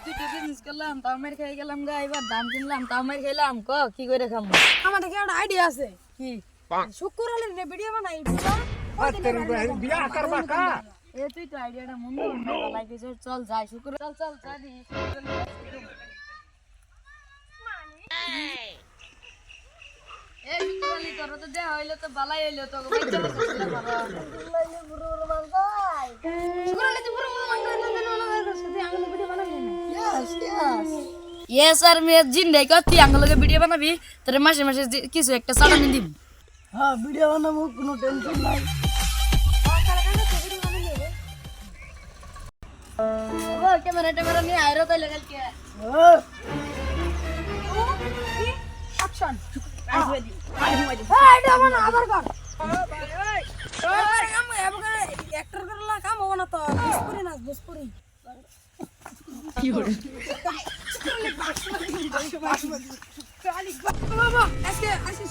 দুটো বিজনেস করলাম তাও মেরে খেয়ে গেলাম গা এবার দাম কিনলাম তাও মেরে খেলাম ক কি করে খাব আমার থেকে একটা আইডিয়া আছে? কি? শুক্র হলে ভিডিও বানাই বিয়া করবা কা এ তুই তো আইডিয়াটা মন্দ লাগে চল যাই শুক্র চল চল যাবি এ শুক্রালি তোর তো দেয়া হইল তো বালাই হইল তো ইয়েস আর মে জিন দেই কত আঙ্গলকে ভিডিও বানাবি তোরে মাসে মাসে যে- কিছু একটা সালামি দিব হ্যাঁ ভিডিও বানাবো কোনো টেনশন নাই ও ক্যামেরা ট্যামেরা নিয়ে আইরো তাইলে কালকে হ্যাঁ অ্যাকশন এটা আমার আধার কার্ড অ্যাক্টর করলা কাম হবো না তো ভোজপুরি নাচ ভোজপুরি আজকে আজকে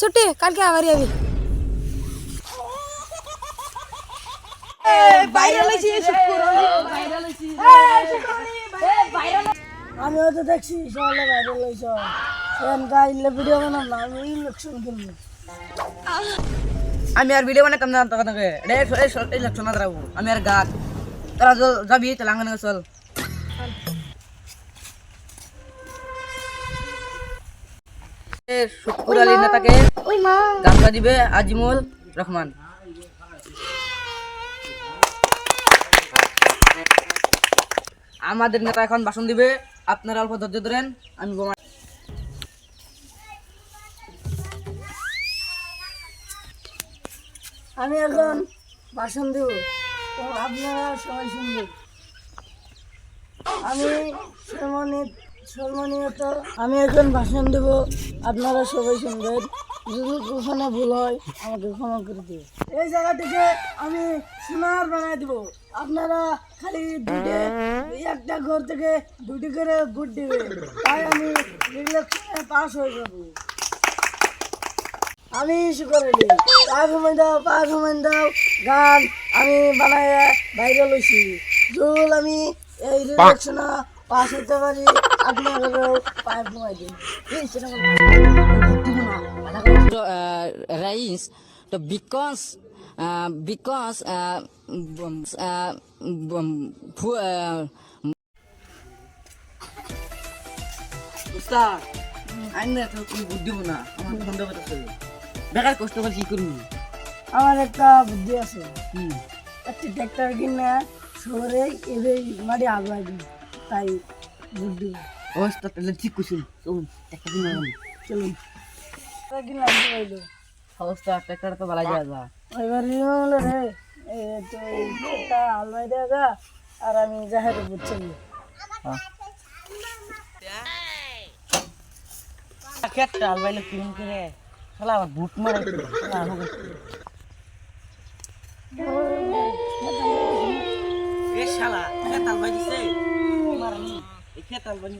ছুটি কালকে আবার যাবি। ভাইরাল আমিও তো দেখছি সকালে লইছ সেন গাইলে ভিডিও বানাম না আমি ইলেকশন খেলব। আমি আর ভিডিও বানাইতাম না তখন ইলেকশন না দাঁড়াবো। আমি আর গাছ তোরা যাবি চল শুকুর আলী নেতাকে। গামছা দিবে আজিমুল রহমান। আমাদের নেতা এখন ভাষণ দিবে। আপনারা অল্প ধৈর্য ধরেন আমি বোমা আমি এখন ভাষণ দেব। আপনারা সবাই শুনবেন আমি সম্মানিত আমি এখন ভাষণ দেব, আপনারা সবাই শুনবেন। যদি ওখানে ভুল হয়, আমাকে ক্ষমা করে দিও এই জায়গাটিকে আমি সোনার বানাই দেব। আপনারা খালি দুটে একটা ঘর থেকে দুটি করে ভোট দিবে তাই আমি ইলেকশনে পাস হয়ে যাব। আমি শুকরে নি পা ঘুমাই দাও পা ঘুমাই দাও। গান আমি বানাই বাইরে লইছি। জল আমি এই রিলেকশনে পাস হতে পারি। আপনাদেরও পা ঘুমাই দিন। uh, um, fu- uh, উস্তাদ আইন না তো বুদ্ধি না আমার সন্দেহ করতেছে বেকার কষ্ট করে কি করবি? আমার একটা বুদ্ধি আছে। কি? একটা ট্র্যাক্টর কিনে শহরে এবে মাটি আলবাই দিন তাই বুদ্ধি। অবস্থা তাহলে ঠিক করছিল চলুন একটা দিন আগামী চলুন। পাইলো অবস্থা ট্র্যাক্টর তো ভালো যায়। যা এবার রে তো একটা আলবাই দেওয়া যা আর আমি জাহেরে বুঝছি ক্ষেতটা আলবাইলে কিরম করে শালা আমার বুট মারে। এ শালা ক্ষেত আলবাই দিছে মারানি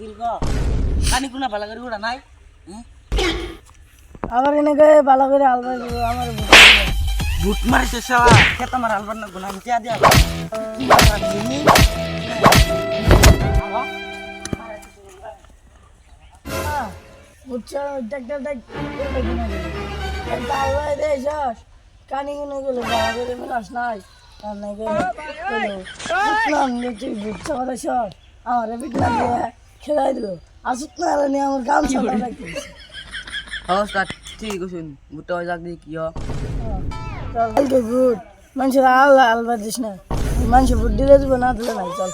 দিল গো। কানি কুনা ভালো করে ওরা নাই? হুম? আবার এনেকে ভালো করে আলবাই দিব আমার। বুট মারিছে শালা। ক্ষেত আমার আলবার না গুনা আমি দিয়া। কানি গেল করে নাই তুই বুঝছ কথা সব আমার খেলাই দিল। আসুক না নিয়ে আমার গাম রাখিস অবস্থা ঠিক বুটটা দিয়ে কি হয়? মানুষের আল আলবা দিস না। মানুষ বুদ্ধি দিলে দিব না দিলে নাই চল।